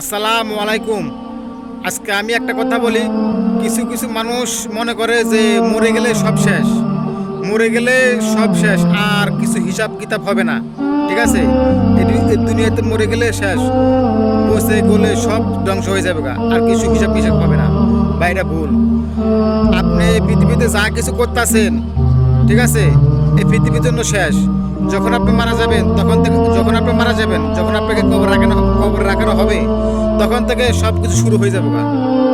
আসসালামু আলাইকুম। আজকে আমি একটা কথা বলি। কিছু কিছু মানুষ মনে করে যে মরে গেলে সব শেষ। মরে গেলে সব শেষ, আর কিছু হিসাব কিতাব হবে না। ঠিক আছে? দুনিয়াতে মরে গেলে শেষ। বসে গলে সব ধ্বংস হয়ে যাবে গা, আর কিছু হিসাব হিসাব হবে না। বাইরে ভুল। আপনি পৃথিবীতে যা কিছু করতেছেন, ঠিক আছে? এই পৃথিবীর জন্য শেষ। যখন আপনি মারা যাবেন, তখন থেকে যখন আপনি মারা যাবেন, যখন আপনাকে কবর রাখানো কবর রাখানো হবে, তখন থেকে সব কিছু শুরু হয়ে যাবে।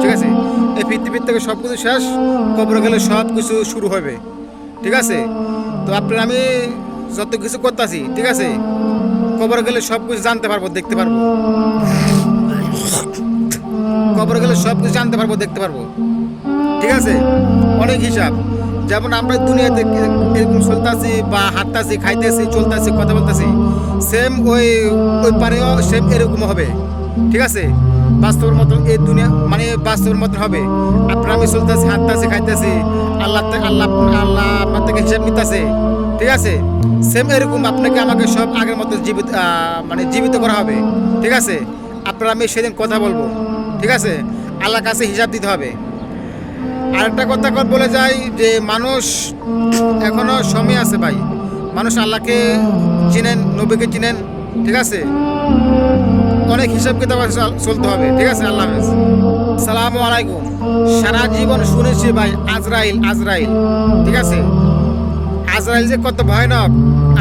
ঠিক আছে? এই পৃথিবীর থেকে সব কিছু শেষ, কবরে গেলে সব কিছু শুরু হবে। ঠিক আছে? তো আপনার আমি যত কিছু করতেছি, ঠিক আছে? কবরে গেলে সব কিছু জানতে পারব, দেখতে পারব। কবরে গেলে সব কিছু জানতে পারব, দেখতে পারব। ঠিক আছে? অনেক হিসাব। যেমন আমরা দুনিয়াতে এরকম চলতেছি বা হাঁটতেছি, খাইতেছি, চলতেছি, কথা বলতেছি সেম ওই ওই পারেও সেম এরকম হবে। ঠিক আছে? বাস্তবের মতন এই দুনিয়া মানে বাস্তবের মতন হবে। আপনার আমি চলতেছি, হাঁটতেছি, খাইতেছি, আল্লাহ আল্লাহ আল্লাহ আপনার থেকে হিসাব নিতেছে। ঠিক আছে? সেম এরকম আপনাকে আমাকে সব আগের মতো জীবিত মানে জীবিত করা হবে। ঠিক আছে? আপনার আমি সেদিন কথা বলব। ঠিক আছে? আল্লাহ কাছে হিসাব দিতে হবে। আরেকটা কথা বলে যাই যে মানুষ এখনও সময় আছে ভাই। মানুষ আল্লাহকে চিনেন, নবীকে চিনেন, ঠিক আছে? অনেক হিসাব কিতাব চলতে হবে, ঠিক আছে? আল্লাহ সালামু আলাইকুম। সারা জীবন শুনেছি ভাই, আজরাইল আজরাইল, ঠিক আছে? আজরাইল যে কত ভয়ানক,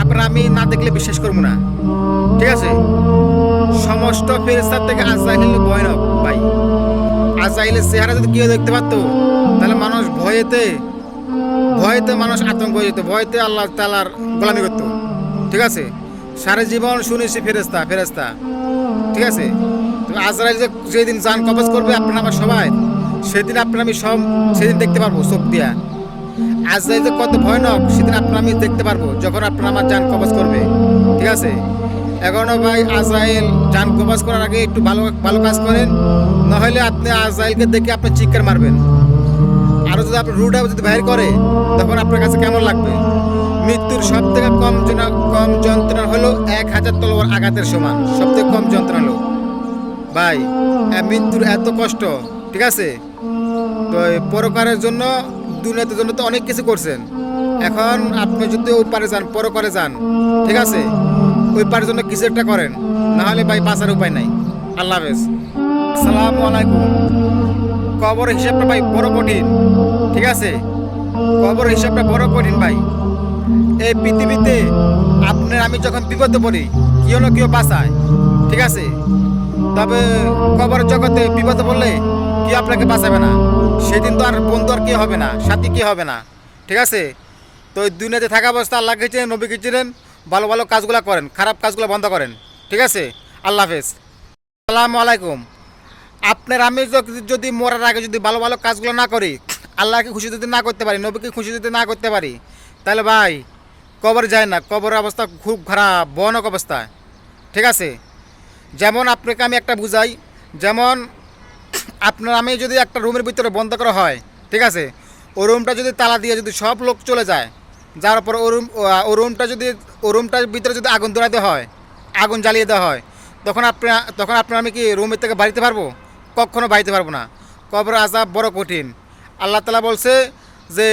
আপনার আমি না দেখলে বিশ্বাস করব না, ঠিক আছে? সমস্ত ফেরেস্তার থেকে আজরাইল ভয়ানক, ভাই। আজরাইলের চেহারা যদি কেউ দেখতে পারতো, তাহলে মানুষ ভয়েতে ভয়েতে মানুষ আতঙ্ক হয়ে যেত। ভয়েতে আল্লাহ তালার গোলামি করতো। ঠিক আছে? সারা জীবন শুনেছি ফেরেস্তা ফেরেস্তা ঠিক আছে? আজরাইল যে যেদিন যান কবজ করবে আপনার আমার সবাই, সেদিন আপনার আমি সব, সেদিন দেখতে পারব চোখ দিয়া। আজরাইল যে কত ভয়ানক, সেদিন আপনার আমি দেখতে পারব যখন আপনার আমার যান কবজ করবে। ঠিক আছে? এখনও ভাই, আজরাইল যান কবজ করার আগে একটু ভালো ভালো কাজ করেন। নাহলে আপনি আজরাইলকে দেখে আপনি চিৎকার মারবেন। আরও যদি আপনার রুটা যদি বাইর করে, তখন আপনার কাছে কেমন লাগবে? মৃত্যুর সব থেকে কম কম যন্ত্রণা হলো এক হাজার তলোয়ার আঘাতের সমান। সব থেকে কম যন্ত্রণা হলো। ভাই মৃত্যুর এত কষ্ট, ঠিক আছে? তো পরকারের জন্য, দুনিয়াতে জন্য তো অনেক কিছু করছেন। এখন আপনি যদি ওই পারে যান, পরকারে যান, ঠিক আছে? ওই পারের জন্য কিছু একটা করেন। না হলে ভাই বাঁচার উপায় নাই। আল্লাহ হাফেজ। আসসালামু আলাইকুম। কবর হিসাবটা ভাই বড় কঠিন। ঠিক আছে? কবর হিসাবটা বড় কঠিন ভাই। এই পৃথিবীতে আপনার আমি যখন বিপদে পড়ি কেউ না কেউ বাঁচায়? ঠিক আছে? তবে কবর জগতে বিপদে পড়লে কেউ আপনাকে বাঁচাবে না। সেদিন তো আর বন্ধু আর কে হবে না, সাথী কে হবে না। ঠিক আছে? তো এই দুনিয়াতে থাকা অবস্থা আল্লাহকে চিনেন, নবীকে চিনেন। ভালো ভালো কাজগুলো করেন, খারাপ কাজগুলো বন্ধ করেন। ঠিক আছে? আল্লাহ হাফেজ। আসসালামু আলাইকুম। আপনার আমি যদি- মরার আগে যদি ভালো ভালো কাজগুলো না করি, আল্লাহকে খুশি যদি না করতে পারি, নবীকে খুশি যদি না করতে পারি, তাহলে ভাই, কবর যায় না। কবরের অবস্থা খুব খারাপ, ভয়ানক অবস্থা। ঠিক আছে? যেমন আপনাকে আমি একটা বুঝাই, যেমন আপনার আমি যদি একটা রুমের ভিতরে বন্ধ করা হয়, ঠিক আছে? ও রুমটা যদি তালা দিয়ে যদি সব লোক চলে যায় যার পর ও রুম ও রুমটা যদি, ও রুমটার ভিতরে যদি আগুন ধরাতে হয়, আগুন জ্বালিয়ে দেওয়া হয়, তখন আপনার তখন আপনার আমি কি রুমের থেকে বাড়িতে পারব? কখনো বাড়িতে পারব না। কবর আজাব বড় কঠিন। আল্লাহ তালা বলছে যে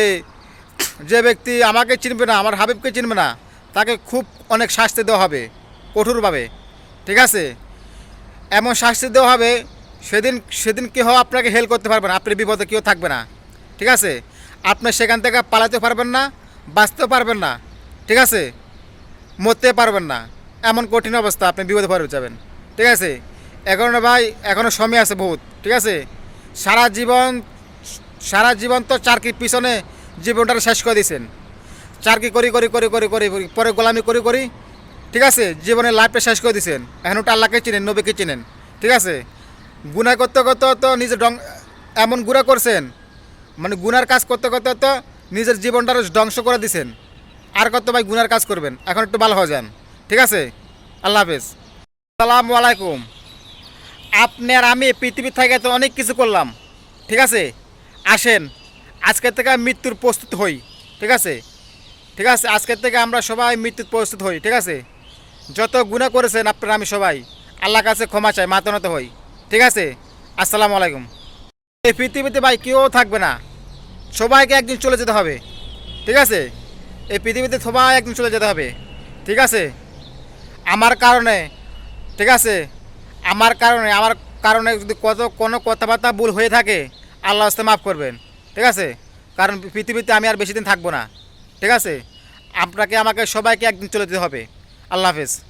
যে ব্যক্তি আমাকে চিনবে না, আমার হাবিবকে চিনবে না, তাকে খুব অনেক শাস্তি দেওয়া হবে, কঠোরভাবে। ঠিক আছে? এমন শাস্তি দেওয়া হবে, সেদিন সেদিন কেউ আপনাকে হেল্প করতে পারবে না আপনি বিপদে কেউ থাকবে না। ঠিক আছে? আপনি সেখান থেকে পালাতে পারবেন না বাঁচতেও পারবেন না, ঠিক আছে? মরতে পারবেন না। এমন কঠিন অবস্থা, আপনি বিপদে পড়ে যাবেন, ঠিক আছে? এখনও ভাই এখনও সময় আছে বহুত, ঠিক আছে? সারা জীবন সারা জীবন তো চারকির পিছনে জীবনটা শেষ করে দিয়েছেন। চারকি করি করি করি করি করি পরে গোলামি করি করি, ঠিক আছে? জীবনের লাইফটা শেষ করে দিয়েছেন। এখন ওটা আল্লাহকে চিনেন, নবীকে চিনেন, ঠিক আছে? গুণা করতে করতে তো নিজের ডং এমন গুণা করছেন মানে গুনার কাজ করতে করতে তো নিজের জীবনটা ধ্বংস করে দিছেন। আর কত ভাই গুনার কাজ করবেন? এখন একটু ভালো হয়ে যান। ঠিক আছে? আল্লাহ হাফেজ। আসসালামু আলাইকুম। আপনি আর আমি পৃথিবী থেকে তো অনেক কিছু করলাম। ঠিক আছে? আসেন আজকের থেকে মৃত্যুর প্রস্তুত হই। ঠিক আছে? ঠিক আছে? আজকের থেকে আমরা সবাই মৃত্যুর প্রস্তুত হই। ঠিক আছে? যত গুণা করেছেন আপনারা আমি সবাই আল্লাহর কাছে ক্ষমা চাই মাতনত হই। ঠিক আছে? আসসালামু আলাইকুম। এই পৃথিবীতে ভাই কেউ থাকবে না। সবাইকে একদিন চলে যেতে হবে। ঠিক আছে? এই পৃথিবীতে সবাই একদিন চলে যেতে হবে। ঠিক আছে? আমার কারণে। ঠিক আছে? আমার কারণে। আমার কারণে যদি কত, কোনো কথাবার্তা ভুল হয়ে থাকে, আল্লাহ হস্তে মাফ করবেন। ঠিক আছে? কারণ পৃথিবীতে আমি আর বেশি দিন থাকব না। ঠিক আছে? আপনাকে, আমাকে সবাইকে একদিন চলে যেতে হবে। আল্লাহ হাফেজ।